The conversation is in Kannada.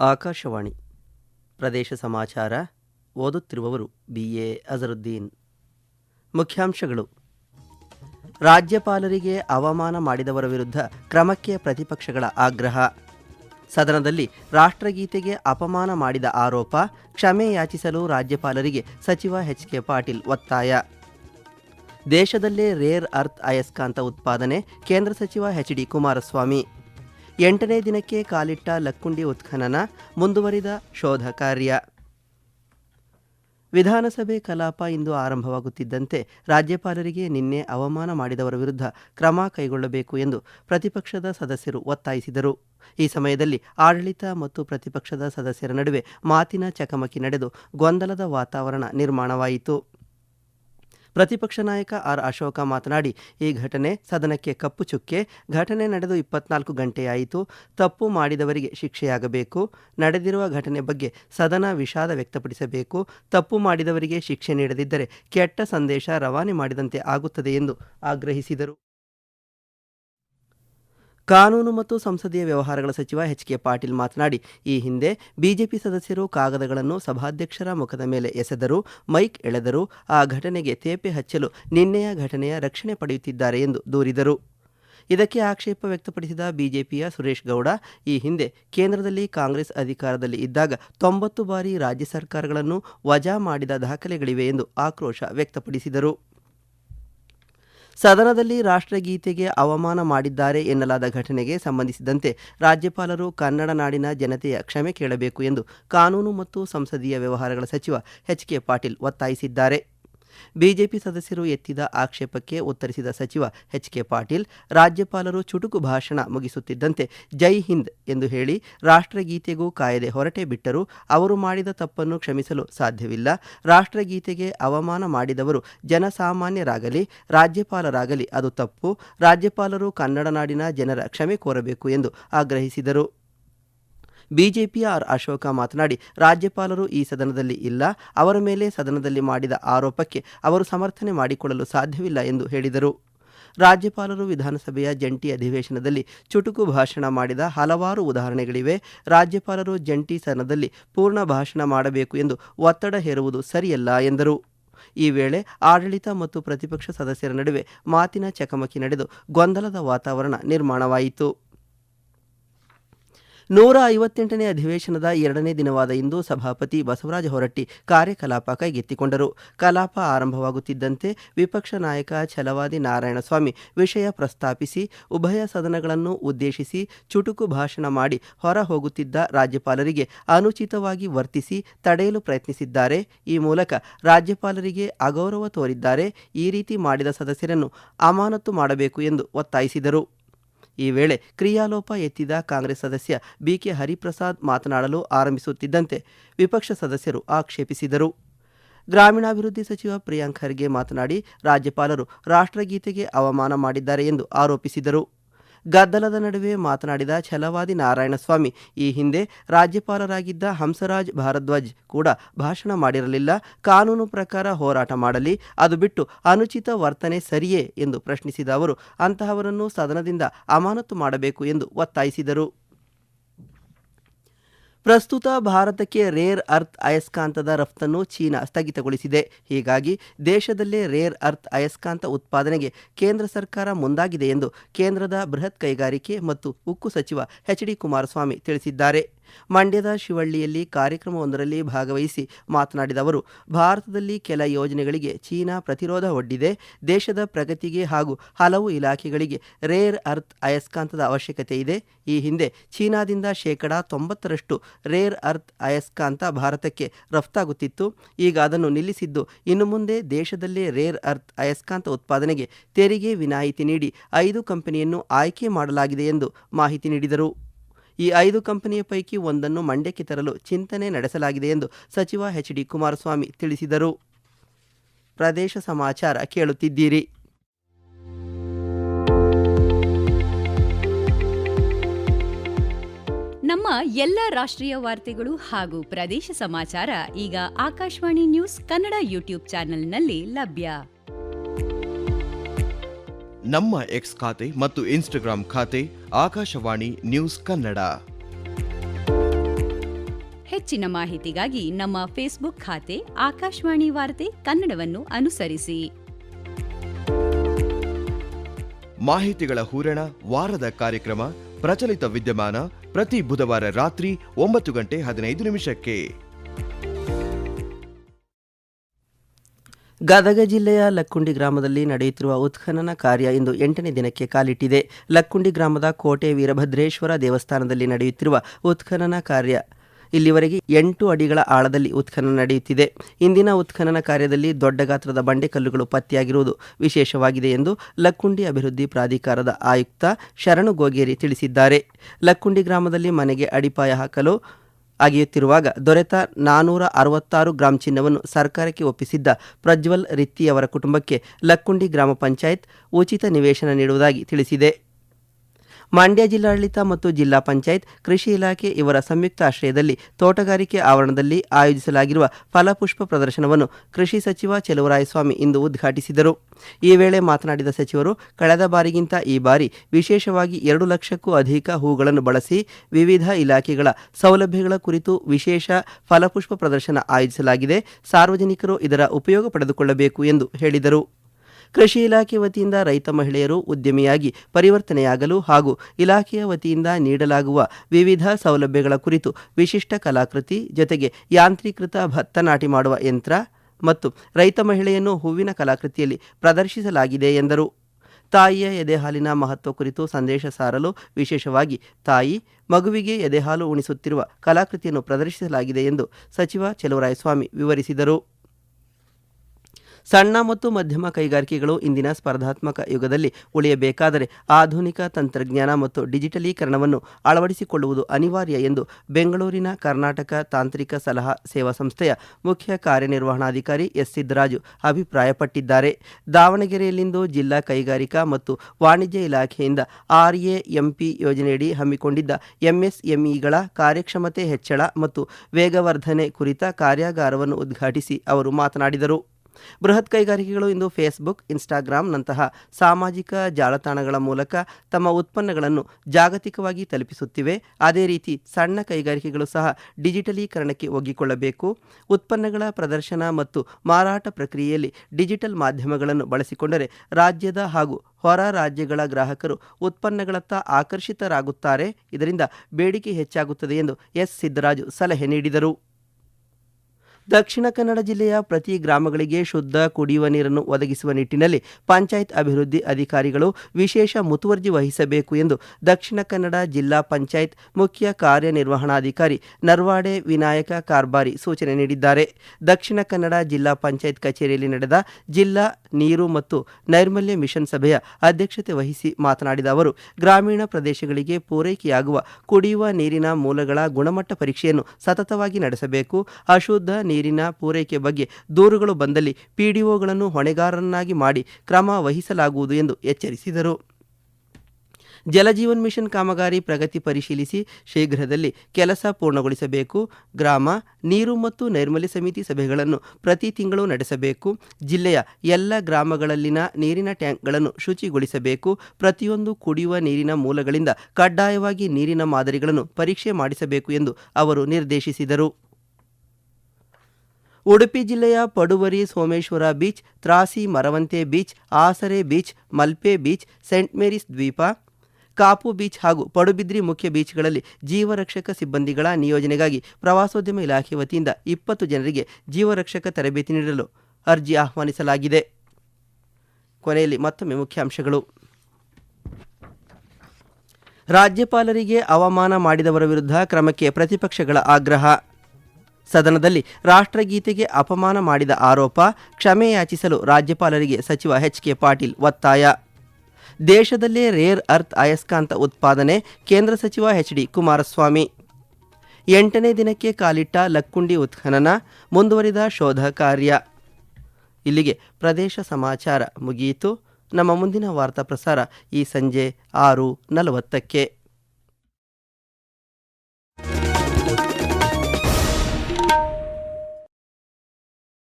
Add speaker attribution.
Speaker 1: ಆಕಾಶವಾಣಿ ಪ್ರದೇಶ ಸಮಾಚಾರ ಓದುತ್ತಿರುವವರು ಬಿ. ಎ. ಅಜರುದ್ದೀನ್. ಮುಖ್ಯಾಂಶಗಳು. ರಾಜ್ಯಪಾಲರಿಗೆ ಅವಮಾನ ಮಾಡಿದವರ ವಿರುದ್ಧ ಕ್ರಮಕ್ಕೆ ಪ್ರತಿಪಕ್ಷಗಳ ಆಗ್ರಹ. ಸದನದಲ್ಲಿ ರಾಷ್ಟ್ರಗೀತೆಗೆ ಅಪಮಾನ ಮಾಡಿದ ಆರೋಪ ಕ್ಷಮೆ ಯಾಚಿಸಲು ರಾಜ್ಯಪಾಲರಿಗೆ ಸಚಿವ ಎಚ್. ಕೆ. ಪಾಟೀಲ್ ಒತ್ತಾಯ. ದೇಶದಲ್ಲೇ ರೇರ್ ಅರ್ತ್ ಅಯಸ್ಕಾಂತ ಉತ್ಪಾದನೆ, ಕೇಂದ್ರ ಸಚಿವ ಎಚ್. ಡಿ. ಕುಮಾರಸ್ವಾಮಿ. ಎಂಟನೇ ದಿನಕ್ಕೆ ಕಾಲಿಟ್ಟ ಲಕ್ಕುಂಡಿ ಉತ್ಖನನ ಮುಂದುವರಿದ ಶೋಧ ಕಾರ್ಯ. ವಿಧಾನಸಭೆ ಕಲಾಪ ಇಂದು ಆರಂಭವಾಗುತ್ತಿದ್ದಂತೆ ರಾಜ್ಯಪಾಲರಿಗೆ ನಿನ್ನೆ ಅವಮಾನ ಮಾಡಿದವರ ವಿರುದ್ಧ ಕ್ರಮ ಕೈಗೊಳ್ಳಬೇಕು ಎಂದು ಪ್ರತಿಪಕ್ಷದ ಸದಸ್ಯರು ಒತ್ತಾಯಿಸಿದರು. ಈ ಸಮಯದಲ್ಲಿ ಆಡಳಿತ ಮತ್ತು ಪ್ರತಿಪಕ್ಷದ ಸದಸ್ಯರ ನಡುವೆ ಮಾತಿನ ಚಕಮಕಿ ನಡೆದು ಗೊಂದಲದ ವಾತಾವರಣ ನಿರ್ಮಾಣವಾಯಿತು. ಪ್ರತಿಪಕ್ಷ ನಾಯಕ ಆರ್ ಅಶೋಕ ಮಾತನಾಡಿ, ಈ ಘಟನೆ ಸದನಕ್ಕೆ ಕಪ್ಪು ಚುಕ್ಕೆ. ಘಟನೆ ನಡೆದು ಇಪ್ಪತ್ನಾಲ್ಕು ಗಂಟೆಯಾಯಿತು ತಪ್ಪು ಮಾಡಿದವರಿಗೆ ಶಿಕ್ಷೆಯಾಗಬೇಕು. ನಡೆದಿರುವ ಘಟನೆ ಬಗ್ಗೆ ಸದನ ವಿಷಾದ ವ್ಯಕ್ತಪಡಿಸಬೇಕು. ತಪ್ಪು ಮಾಡಿದವರಿಗೆ ಶಿಕ್ಷೆ ನೀಡದಿದ್ದರೆ ಕೆಟ್ಟ ಸಂದೇಶ ರವಾನೆ ಮಾಡಿದಂತೆ ಆಗುತ್ತದೆ ಎಂದು ಆಗ್ರಹಿಸಿದರು. ಕಾನೂನು ಮತ್ತು ಸಂಸದೀಯ ವ್ಯವಹಾರಗಳ ಸಚಿವ ಎಚ್ ಕೆ ಪಾಟೀಲ್ ಮಾತನಾಡಿ, ಈ ಹಿಂದೆ ಬಿಜೆಪಿ ಸದಸ್ಯರು ಕಾಗದಗಳನ್ನು ಸಭಾಧ್ಯಕ್ಷರ ಮುಖದ ಮೇಲೆ ಎಸೆದರು, ಮೈಕ್ ಎಳೆದರು, ಆ ಘಟನೆಗೆ ತೇಪೆ ಹಚ್ಚಲು ನಿನ್ನೆಯ ಘಟನೆಯ ರಕ್ಷಣೆ ಪಡೆಯುತ್ತಿದ್ದಾರೆ ಎಂದು ದೂರಿದರು. ಇದಕ್ಕೆ ಆಕ್ಷೇಪ ವ್ಯಕ್ತಪಡಿಸಿದ ಬಿಜೆಪಿಯ ಸುರೇಶ್ ಗೌಡ, ಈ ಹಿಂದೆ ಕೇಂದ್ರದಲ್ಲಿ ಕಾಂಗ್ರೆಸ್ ಅಧಿಕಾರದಲ್ಲಿ ಇದ್ದಾಗ ತೊಂಬತ್ತು ಬಾರಿ ರಾಜ್ಯ ಸರ್ಕಾರಗಳನ್ನು ವಜಾ ಮಾಡಿದ ದಾಖಲೆಗಳಿವೆ ಎಂದು ಆಕ್ರೋಶ ವ್ಯಕ್ತಪಡಿಸಿದರು. ಸದನದಲ್ಲಿ ರಾಷ್ಟ್ರಗೀತೆಗೆ ಅವಮಾನ ಮಾಡಿದ್ದಾರೆ ಎನ್ನಲಾದ ಘಟನೆಗೆ ಸಂಬಂಧಿಸಿದಂತೆ ರಾಜ್ಯಪಾಲರು ಕನ್ನಡ ನಾಡಿನ ಜನತೆಯ ಕ್ಷಮೆ ಕೇಳಬೇಕು ಎಂದು ಕಾನೂನು ಮತ್ತು ಸಂಸದೀಯ ವ್ಯವಹಾರಗಳ ಸಚಿವ ಎಚ್ ಕೆ ಪಾಟೀಲ್ ಒತ್ತಾಯಿಸಿದ್ದಾರೆ. ಬಿಜೆಪಿ ಸದಸ್ಯರು ಎತ್ತಿದ ಆಕ್ಷೇಪಕ್ಕೆ ಉತ್ತರಿಸಿದ ಸಚಿವ ಎಚ್ ಕೆ ಪಾಟೀಲ್, ರಾಜ್ಯಪಾಲರು ಚುಟುಕು ಭಾಷಣ ಮುಗಿಸುತ್ತಿದ್ದಂತೆ ಜೈ ಹಿಂದ್ ಎಂದು ಹೇಳಿ ರಾಷ್ಟ್ರಗೀತೆಗೂ ಕಾಯದೆ ಹೊರಟೇ ಬಿಟ್ಟರು ಅವರು ಮಾಡಿದ ತಪ್ಪನ್ನು ಕ್ಷಮಿಸಲು ಸಾಧ್ಯವಿಲ್ಲ. ರಾಷ್ಟ್ರಗೀತೆಗೆ ಅವಮಾನ ಮಾಡಿದವರು ಜನಸಾಮಾನ್ಯರಾಗಲಿ, ರಾಜ್ಯಪಾಲರಾಗಲಿ ಅದು ತಪ್ಪು. ರಾಜ್ಯಪಾಲರು ಕನ್ನಡ ನಾಡಿನ ಜನರ ಕ್ಷಮೆ ಕೋರಬೇಕು ಎಂದು ಆಗ್ರಹಿಸಿದರು. ಬಿಜೆಪಿಯ ಆರ್ ಅಶೋಕ ಮಾತನಾಡಿ, ರಾಜ್ಯಪಾಲರು ಈ ಸದನದಲ್ಲಿ ಇಲ್ಲ. ಅವರ ಮೇಲೆ ಸದನದಲ್ಲಿ ಮಾಡಿದ ಆರೋಪಕ್ಕೆ ಅವರು ಸಮರ್ಥನೆ ಮಾಡಿಕೊಳ್ಳಲು ಸಾಧ್ಯವಿಲ್ಲ ಎಂದು ಹೇಳಿದರು. ರಾಜ್ಯಪಾಲರು ವಿಧಾನಸಭೆಯ ಜಂಟಿ ಅಧಿವೇಶನದಲ್ಲಿ ಚುಟುಕು ಭಾಷಣ ಮಾಡಿದ ಹಲವಾರು ಉದಾಹರಣೆಗಳಿವೆ. ರಾಜ್ಯಪಾಲರು ಜಂಟಿ ಸದನದಲ್ಲಿ ಪೂರ್ಣ ಭಾಷಣ ಮಾಡಬೇಕು ಎಂದು ಒತ್ತಡ ಹೇರುವುದು ಸರಿಯಲ್ಲ ಎಂದರು. ಈ ವೇಳೆ ಆಡಳಿತ ಮತ್ತು ಪ್ರತಿಪಕ್ಷ ಸದಸ್ಯರ ನಡುವೆ ಮಾತಿನ ಚಕಮಕಿ ನಡೆದು ಗೊಂದಲದ ವಾತಾವರಣ ನಿರ್ಮಾಣವಾಯಿತು. ನೂರ ಐವತ್ತೆಂಟನೇ ಅಧಿವೇಶನದ ಎರಡನೇ ದಿನವಾದ ಇಂದು ಸಭಾಪತಿ ಬಸವರಾಜ ಹೊರಟ್ಟಿ ಕಾರ್ಯಕಲಾಪ ಕೈಗೆತ್ತಿಕೊಂಡರು. ಕಲಾಪ ಆರಂಭವಾಗುತ್ತಿದ್ದಂತೆ ವಿಪಕ್ಷ ನಾಯಕ ಛಲವಾದಿ ನಾರಾಯಣಸ್ವಾಮಿ ವಿಷಯ ಪ್ರಸ್ತಾಪಿಸಿ, ಉಭಯ ಸದನಗಳನ್ನು ಉದ್ದೇಶಿಸಿ, ಚುಟುಕು ಭಾಷಣ ಮಾಡಿ ಹೊರ ಹೋಗುತ್ತಿದ್ದ ರಾಜ್ಯಪಾಲರಿಗೆ ಅನುಚಿತವಾಗಿ ವರ್ತಿಸಿ ತಡೆಯಲು ಪ್ರಯತ್ನಿಸಿದ್ದಾರೆ. ಈ ಮೂಲಕ ರಾಜ್ಯಪಾಲರಿಗೆ ಅಗೌರವ ತೋರಿದ್ದಾರೆ. ಈ ರೀತಿ ಮಾಡಿದ ಸದಸ್ಯರನ್ನು ಅಮಾನತು ಮಾಡಬೇಕು ಎಂದು ಒತ್ತಾಯಿಸಿದರು. ಈ ವೇಳೆ ಕ್ರಿಯಾಲೋಪ ಎತ್ತಿದ ಕಾಂಗ್ರೆಸ್ ಸದಸ್ಯ ಬಿಕೆ ಹರಿಪ್ರಸಾದ್ ಮಾತನಾಡಲು ಆರಂಭಿಸುತ್ತಿದ್ದಂತೆ ವಿಪಕ್ಷ ಸದಸ್ಯರು ಆಕ್ಷೇಪಿಸಿದರು. ಗ್ರಾಮೀಣಾಭಿವೃದ್ಧಿ ಸಚಿವ ಪ್ರಿಯಾಂಕ್ ಖರ್ಗೆ ಮಾತನಾಡಿ, ರಾಜ್ಯಪಾಲರು ರಾಷ್ಟ್ರಗೀತೆಗೆ ಅವಮಾನ ಮಾಡಿದ್ದಾರೆ ಎಂದು ಆರೋಪಿಸಿದರು. ಗದ್ದಲದ ನಡುವೆ ಮಾತನಾಡಿದ ಛಲವಾದಿ ನಾರಾಯಣಸ್ವಾಮಿ, ಈ ಹಿಂದೆ ರಾಜ್ಯಪಾಲರಾಗಿದ್ದ ಹಂಸರಾಜ್ ಭಾರದ್ವಾಜ್ ಕೂಡ ಭಾಷಣ ಮಾಡಿರಲಿಲ್ಲ. ಕಾನೂನು ಪ್ರಕಾರ ಹೋರಾಟ ಮಾಡಲಿ, ಅದು ಬಿಟ್ಟು ಅನುಚಿತ ವರ್ತನೆ ಸರಿಯೇ ಎಂದು ಪ್ರಶ್ನಿಸಿದ ಅವರು, ಅಂತಹವರನ್ನು ಸದನದಿಂದ ಅಮಾನತು ಮಾಡಬೇಕು ಎಂದು ಒತ್ತಾಯಿಸಿದರು. ಪ್ರಸ್ತುತ ಭಾರತಕ್ಕೆ ರೇರ್ ಅರ್ಥ್ ಅಯಸ್ಕಾಂತದ ರಫ್ತನ್ನು ಚೀನಾ ಸ್ಥಗಿತಗೊಳಿಸಿದೆ. ಹೀಗಾಗಿ ದೇಶದಲ್ಲೇ ರೇರ್ ಅರ್ಥ್ ಅಯಸ್ಕಾಂತ ಉತ್ಪಾದನೆಗೆ ಕೇಂದ್ರ ಸರ್ಕಾರ ಮುಂದಾಗಿದೆ ಎಂದು ಕೇಂದ್ರದ ಬೃಹತ್ ಕೈಗಾರಿಕೆ ಮತ್ತು ಉಕ್ಕು ಸಚಿವ ಎಚ್ ಡಿ ಕುಮಾರಸ್ವಾಮಿ ತಿಳಿಸಿದ್ದಾರೆ. ಮಂಡ್ಯದ ಶಿವಳ್ಳಿಯಲ್ಲಿ ಕಾರ್ಯಕ್ರಮವೊಂದರಲ್ಲಿ ಭಾಗವಹಿಸಿ ಮಾತನಾಡಿದ ಅವರು, ಭಾರತದಲ್ಲಿ ಕೆಲ ಯೋಜನೆಗಳಿಗೆ ಚೀನಾ ಪ್ರತಿರೋಧ ಒಡ್ಡಿದೆ. ದೇಶದ ಪ್ರಗತಿಗೆ ಹಾಗೂ ಹಲವು ಇಲಾಖೆಗಳಿಗೆ ರೇರ್ ಅರ್ತ್ ಅಯಸ್ಕಾಂತದ ಅವಶ್ಯಕತೆ ಇದೆ. ಈ ಹಿಂದೆ ಚೀನಾದಿಂದ ಶೇಕಡಾ ತೊಂಬತ್ತರಷ್ಟು ರೇರ್ ಅರ್ತ್ ಅಯಸ್ಕಾಂತ ಭಾರತಕ್ಕೆ ರಫ್ತಾಗುತ್ತಿತ್ತು. ಈಗ ಅದನ್ನು ನಿಲ್ಲಿಸಿದ್ದು, ಇನ್ನು ಮುಂದೆ ದೇಶದಲ್ಲೇ ರೇರ್ ಅರ್ತ್ ಅಯಸ್ಕಾಂತ ಉತ್ಪಾದನೆಗೆ ತೆರಿಗೆ ವಿನಾಯಿತಿ ನೀಡಿ ಐದು ಕಂಪನಿಯನ್ನು ಆಯ್ಕೆ ಮಾಡಲಾಗಿದೆ ಎಂದು ಮಾಹಿತಿ ನೀಡಿದರು. ಈ ಐದು ಕಂಪನಿಯ ಪೈಕಿ ಒಂದನ್ನು ಮಂಡ್ಯಕ್ಕೆ ತರಲು ಚಿಂತನೆ ನಡೆಸಲಾಗಿದೆ ಎಂದು ಸಚಿವ ಎಚ್ ಡಿ ಕುಮಾರಸ್ವಾಮಿ ತಿಳಿಸಿದರು. ಪ್ರದೇಶ ಸಮಾಚಾರ ಕೇಳುತ್ತಿದ್ದೀರಿ.
Speaker 2: ನಮ್ಮ ಎಲ್ಲ ರಾಷ್ಟ್ರೀಯ ವಾರ್ತೆಗಳು ಹಾಗೂ ಪ್ರದೇಶ ಸಮಾಚಾರ ಈಗ ಆಕಾಶವಾಣಿ ನ್ಯೂಸ್ ಕನ್ನಡ ಯೂಟ್ಯೂಬ್ ಚಾನೆಲ್ನಲ್ಲಿ ಲಭ್ಯ.
Speaker 3: ನಮ್ಮ ಎಕ್ಸ್ ಖಾತೆ ಮತ್ತು ಇನ್ಸ್ಟಾಗ್ರಾಂ ಖಾತೆ ಆಕಾಶವಾಣಿ ನ್ಯೂಸ್ ಕನ್ನಡ.
Speaker 2: ಹೆಚ್ಚಿನ ಮಾಹಿತಿಗಾಗಿ ನಮ್ಮ ಫೇಸ್ಬುಕ್ ಖಾತೆ ಆಕಾಶವಾಣಿ ವಾರ್ತೆ ಕನ್ನಡವನ್ನು ಅನುಸರಿಸಿ.
Speaker 3: ಮಾಹಿತಿಗಳ ಹೂರಣ ವಾರದ ಕಾರ್ಯಕ್ರಮ ಪ್ರಚಲಿತ ವಿದ್ಯಮಾನ ಪ್ರತಿ ಬುಧವಾರ ರಾತ್ರಿ ಒಂಬತ್ತು ಗಂಟೆ ಹದಿನೈದು ನಿಮಿಷಕ್ಕೆ.
Speaker 1: ಗದಗ ಜಿಲ್ಲೆಯ ಲಕ್ಕುಂಡಿ ಗ್ರಾಮದಲ್ಲಿ ನಡೆಯುತ್ತಿರುವ ಉತ್ಖನನ ಕಾರ್ಯ ಇಂದು ಎಂಟನೇ ದಿನಕ್ಕೆ ಕಾಲಿಟ್ಟಿದೆ. ಲಕ್ಕುಂಡಿ ಗ್ರಾಮದ ಕೋಟೆ ವೀರಭದ್ರೇಶ್ವರ ದೇವಸ್ಥಾನದಲ್ಲಿ ನಡೆಯುತ್ತಿರುವ ಉತ್ಖನನ ಕಾರ್ಯ ಇಲ್ಲಿವರೆಗೆ ಎಂಟು ಅಡಿಗಳ ಆಳದಲ್ಲಿ ಉತ್ಖನನ ನಡೆಯುತ್ತಿದೆ. ಇಂದಿನ ಉತ್ಖನನ ಕಾರ್ಯದಲ್ಲಿ ದೊಡ್ಡ ಗಾತ್ರದ ಬಂಡೆಕಲ್ಲುಗಳು ಪತ್ತೆಯಾಗಿರುವುದು ವಿಶೇಷವಾಗಿದೆ ಎಂದು ಲಕ್ಕುಂಡಿ ಅಭಿವೃದ್ಧಿ ಪ್ರಾಧಿಕಾರದ ಆಯುಕ್ತ ಶರಣು ಗೋಗೇರಿ ತಿಳಿಸಿದ್ದಾರೆ. ಲಕ್ಕುಂಡಿ ಗ್ರಾಮದಲ್ಲಿ ಮನೆಗೆ ಅಡಿಪಾಯ ಹಾಕಲು ಅಗೆಯುತ್ತಿರುವಾಗ ದೊರೆತ ನಾನೂರ ಅರವತ್ತಾರು ಗ್ರಾಂ ಚಿನ್ನವನ್ನು ಸರ್ಕಾರಕ್ಕೆ ಒಪ್ಪಿಸಿದ್ದ ಪ್ರಜ್ವಲ್ ರಿತ್ತಿಯವರ ಕುಟುಂಬಕ್ಕೆ ಲಕ್ಕುಂಡಿ ಗ್ರಾಮ ಪಂಚಾಯತ್ ಉಚಿತ ನಿವೇಶನ ನೀಡುವುದಾಗಿ ತಿಳಿಸಿದೆ. ಮಂಡ್ಯ ಜಿಲ್ಲಾಡಳಿತ ಮತ್ತು ಜಿಲ್ಲಾ ಪಂಚಾಯತ್, ಕೃಷಿ ಇಲಾಖೆ ಇವರ ಸಂಯುಕ್ತ ಆಶ್ರಯದಲ್ಲಿ ತೋಟಗಾರಿಕೆ ಆವರಣದಲ್ಲಿ ಆಯೋಜಿಸಲಾಗಿರುವ ಫಲಪುಷ್ಪ ಪ್ರದರ್ಶನವನ್ನು ಕೃಷಿ ಸಚಿವ ಚೆಲುವರಾಯಸ್ವಾಮಿ ಇಂದು ಉದ್ಘಾಟಿಸಿದರು. ಈ ವೇಳೆ ಮಾತನಾಡಿದ ಸಚಿವರು, ಕಳೆದ ಬಾರಿಗಿಂತ ಈ ಬಾರಿ ವಿಶೇಷವಾಗಿ ಎರಡು ಲಕ್ಷಕ್ಕೂ ಅಧಿಕ ಹೂಗಳನ್ನು ಬಳಸಿ ವಿವಿಧ ಇಲಾಖೆಗಳ ಸೌಲಭ್ಯಗಳ ಕುರಿತು ವಿಶೇಷ ಫಲಪುಷ್ಪ ಪ್ರದರ್ಶನ ಆಯೋಜಿಸಲಾಗಿದೆ. ಸಾರ್ವಜನಿಕರು ಇದರ ಉಪಯೋಗ ಪಡೆದುಕೊಳ್ಳಬೇಕು ಎಂದು ಹೇಳಿದರು. ಕೃಷಿ ಇಲಾಖೆ ವತಿಯಿಂದ ರೈತ ಮಹಿಳೆಯರು ಉದ್ಯಮಿಯಾಗಿ ಪರಿವರ್ತನೆಯಾಗಲು ಹಾಗೂ ಇಲಾಖೆಯ ವತಿಯಿಂದ ನೀಡಲಾಗುವ ವಿವಿಧ ಸೌಲಭ್ಯಗಳ ಕುರಿತು ವಿಶಿಷ್ಟ ಕಲಾಕೃತಿ ಜೊತೆಗೆ ಯಾಂತ್ರೀಕೃತ ಭತ್ತ ನಾಟಿ ಮಾಡುವ ಯಂತ್ರ ಮತ್ತು ರೈತ ಮಹಿಳೆಯನ್ನು ಹೂವಿನ ಕಲಾಕೃತಿಯಲ್ಲಿ ಪ್ರದರ್ಶಿಸಲಾಗಿದೆ ಎಂದರು. ತಾಯಿಯ ಎದೆಹಾಲಿನ ಮಹತ್ವ ಕುರಿತು ಸಂದೇಶ ಸಾರಲು ವಿಶೇಷವಾಗಿ ತಾಯಿ ಮಗುವಿಗೆ ಎದೆಹಾಲು ಉಣಿಸುತ್ತಿರುವ ಕಲಾಕೃತಿಯನ್ನು ಪ್ರದರ್ಶಿಸಲಾಗಿದೆ ಎಂದು ಸಚಿವ ಚೆಲುವರಾಯಸ್ವಾಮಿ ವಿವರಿಸಿದರು. ಸಣ್ಣ ಮತ್ತು ಮಧ್ಯಮ ಕೈಗಾರಿಕೆಗಳು ಇಂದಿನ ಸ್ಪರ್ಧಾತ್ಮಕ ಯುಗದಲ್ಲಿ ಉಳಿಯಬೇಕಾದರೆ ಆಧುನಿಕ ತಂತ್ರಜ್ಞಾನ ಮತ್ತು ಡಿಜಿಟಲೀಕರಣವನ್ನು ಅಳವಡಿಸಿಕೊಳ್ಳುವುದು ಅನಿವಾರ್ಯ ಎಂದು ಬೆಂಗಳೂರಿನ ಕರ್ನಾಟಕ ತಾಂತ್ರಿಕ ಸಲಹಾ ಸೇವಾ ಸಂಸ್ಥೆಯ ಮುಖ್ಯ ಕಾರ್ಯನಿರ್ವಹಣಾಧಿಕಾರಿ ಎಸ್ ಸಿದ್ದರಾಜು ಅಭಿಪ್ರಾಯಪಟ್ಟಿದ್ದಾರೆ. ದಾವಣಗೆರೆಯಲ್ಲಿಂದು ಜಿಲ್ಲಾ ಕೈಗಾರಿಕಾ ಮತ್ತು ವಾಣಿಜ್ಯ ಇಲಾಖೆಯಿಂದ ಆರ್ಎಎಂಪಿ ಯೋಜನೆಯಡಿ ಹಮ್ಮಿಕೊಂಡಿದ್ದ ಎಂಎಸ್ಎಂಇಗಳ ಕಾರ್ಯಕ್ಷಮತೆ ಹೆಚ್ಚಳ ಮತ್ತು ವೇಗವರ್ಧನೆ ಕುರಿತ ಕಾರ್ಯಾಗಾರವನ್ನು ಉದ್ಘಾಟಿಸಿ ಅವರು ಮಾತನಾಡಿದರು. ಬೃಹತ್ ಕೈಗಾರಿಕೆಗಳು ಇಂದು ಫೇಸ್ಬುಕ್ ಇನ್ಸ್ಟಾಗ್ರಾಂನಂತಹ ಸಾಮಾಜಿಕ ಜಾಲತಾಣಗಳ ಮೂಲಕ ತಮ್ಮ ಉತ್ಪನ್ನಗಳನ್ನು ಜಾಗತಿಕವಾಗಿ ತಲುಪಿಸುತ್ತಿವೆ. ಅದೇ ರೀತಿ ಸಣ್ಣ ಕೈಗಾರಿಕೆಗಳು ಸಹ ಡಿಜಿಟಲೀಕರಣಕ್ಕೆ ಒಗ್ಗಿಕೊಳ್ಳಬೇಕು. ಉತ್ಪನ್ನಗಳ ಪ್ರದರ್ಶನ ಮತ್ತು ಮಾರಾಟ ಪ್ರಕ್ರಿಯೆಯಲ್ಲಿ ಡಿಜಿಟಲ್ ಮಾಧ್ಯಮಗಳನ್ನು ಬಳಸಿಕೊಂಡರೆ ರಾಜ್ಯದ ಹಾಗೂ ಹೊರ ರಾಜ್ಯಗಳ ಗ್ರಾಹಕರು ಉತ್ಪನ್ನಗಳತ್ತ ಆಕರ್ಷಿತರಾಗುತ್ತಾರೆ. ಇದರಿಂದ ಬೇಡಿಕೆ ಹೆಚ್ಚಾಗುತ್ತದೆ ಎಂದು ಎಸ್. ಸಿದ್ದರಾಜು ಸಲಹೆ ನೀಡಿದರು. ದಕ್ಷಿಣ ಕನ್ನಡ ಜಿಲ್ಲೆಯ ಪ್ರತಿ ಗ್ರಾಮಗಳಿಗೆ ಶುದ್ಧ ಕುಡಿಯುವ ನೀರನ್ನು ಒದಗಿಸುವ ನಿಟ್ಟಿನಲ್ಲಿ ಪಂಚಾಯತ್ ಅಭಿವೃದ್ಧಿ ಅಧಿಕಾರಿಗಳು ವಿಶೇಷ ಮುತುವರ್ಜಿ ವಹಿಸಬೇಕು ಎಂದು ದಕ್ಷಿಣ ಕನ್ನಡ ಜಿಲ್ಲಾ ಪಂಚಾಯತ್ ಮುಖ್ಯ ಕಾರ್ಯನಿರ್ವಹಣಾಧಿಕಾರಿ ನರ್ವಾಡೆ ವಿನಾಯಕ ಕಾರ್ಬಾರಿ ಸೂಚನೆ ನೀಡಿದ್ದಾರೆ. ದಕ್ಷಿಣ ಕನ್ನಡ ಜಿಲ್ಲಾ ಪಂಚಾಯತ್ ಕಚೇರಿಯಲ್ಲಿ ನಡೆದ ಜಿಲ್ಲಾ ನೀರು ಮತ್ತು ನೈರ್ಮಲ್ಯ ಮಿಷನ್ ಸಭೆಯ ಅಧ್ಯಕ್ಷತೆ ವಹಿಸಿ ಮಾತನಾಡಿದ ಅವರು, ಗ್ರಾಮೀಣ ಪ್ರದೇಶಗಳಿಗೆ ಪೂರೈಕೆಯಾಗುವ ಕುಡಿಯುವ ನೀರಿನ ಮೂಲಗಳ ಗುಣಮಟ್ಟ ಪರೀಕ್ಷೆಯನ್ನು ಸತತವಾಗಿ ನಡೆಸಬೇಕು. ಅಶುದ್ಧ ನೀರಿನ ಪೂರೈಕೆ ಬಗ್ಗೆ ದೂರುಗಳು ಬಂದಲ್ಲಿ ಪಿಡಿಒಗಳನ್ನು ಹೊಣೆಗಾರರನ್ನಾಗಿ ಮಾಡಿ ಕ್ರಮ ವಹಿಸಲಾಗುವುದು ಎಂದು ಎಚ್ಚರಿಸಿದರು. ಜಲಜೀವನ್ ಮಿಷನ್ ಕಾಮಗಾರಿ ಪ್ರಗತಿ ಪರಿಶೀಲಿಸಿ ಶೀಘ್ರದಲ್ಲಿ ಕೆಲಸ ಪೂರ್ಣಗೊಳಿಸಬೇಕು. ಗ್ರಾಮ, ನೀರು ಮತ್ತು ನೈರ್ಮಲ್ಯ ಸಮಿತಿ ಸಭೆಗಳನ್ನು ಪ್ರತಿ ತಿಂಗಳು ನಡೆಸಬೇಕು. ಜಿಲ್ಲೆಯ ಎಲ್ಲ ಗ್ರಾಮಗಳಲ್ಲಿನ ನೀರಿನ ಟ್ಯಾಂಕ್ಗಳನ್ನು ಶುಚಿಗೊಳಿಸಬೇಕು. ಪ್ರತಿಯೊಂದು ಕುಡಿಯುವ ನೀರಿನ ಮೂಲಗಳಿಂದ ಕಡ್ಡಾಯವಾಗಿ ನೀರಿನ ಮಾದರಿಗಳನ್ನು ಪರೀಕ್ಷೆ ಮಾಡಿಸಬೇಕು ಎಂದು ಅವರು ನಿರ್ದೇಶಿಸಿದರು. ಉಡುಪಿ ಜಿಲ್ಲೆಯ ಪಡುವರಿ ಸೋಮೇಶ್ವರ ಬೀಚ್, ತ್ರಾಸಿ ಮರವಂತೆ ಬೀಚ್ ಆಸರೆ beach, Malpe beach, saint Mary's ದ್ವೀಪ, ಕಾಪು ಬೀಚ್ ಹಾಗೂ ಪಡುಬಿದ್ರಿ ಮುಖ್ಯ ಬೀಚ್ಗಳಲ್ಲಿ ಜೀವರಕ್ಷಕ ಸಿಬ್ಬಂದಿಗಳ ನಿಯೋಜನೆಗಾಗಿ ಪ್ರವಾಸೋದ್ಯಮ ಇಲಾಖೆ ವತಿಯಿಂದ ಇಪ್ಪತ್ತು ಜನರಿಗೆ ಜೀವರಕ್ಷಕ ತರಬೇತಿ ನೀಡಲು ಅರ್ಜಿ ಆಹ್ವಾನಿಸಲಾಗಿದೆ. ಕೊನೆಯಲ್ಲಿ ಮತ್ತೊಮ್ಮೆ ಮುಖ್ಯಾಂಶಗಳು. ರಾಜ್ಯಪಾಲರಿಗೆ ಅವಮಾನ ಮಾಡಿದವರ ವಿರುದ್ಧ ಕ್ರಮಕ್ಕೆ ಪ್ರತಿಪಕ್ಷಗಳ ಆಗ್ರಹ. ಸದನದಲ್ಲಿ ರಾಷ್ಟ್ರಗೀತೆಗೆ ಅಪಮಾನ ಮಾಡಿದ ಆರೋಪ ಕ್ಷಮೆ ಯಾಚಿಸಲು ರಾಜ್ಯಪಾಲರಿಗೆ ಸಚಿವ ಎಚ್ ಕೆ ಪಾಟೀಲ್ ಒತ್ತಾಯ. ದೇಶದಲ್ಲೇ ರೇರ್ ಅರ್ತ್ ಅಯಸ್ಕಾಂತ ಉತ್ಪಾದನೆ, ಕೇಂದ್ರ ಸಚಿವ ಎಚ್ ಡಿ ಕುಮಾರಸ್ವಾಮಿ. ಎಂಟನೇ ದಿನಕ್ಕೆ ಕಾಲಿಟ್ಟ ಲಕ್ಕುಂಡಿ ಉತ್ಖನನ, ಮುಂದುವರಿದ ಶೋಧ ಕಾರ್ಯ. ಇಲ್ಲಿಗೆ ಪ್ರದೇಶ ಸಮಾಚಾರ ಮುಗಿಯಿತು. ನಮ್ಮ ಮುಂದಿನ ವಾರ್ತಾ ಪ್ರಸಾರ ಈ ಸಂಜೆ ಆರು ನಲವತ್ತಕ್ಕೆ.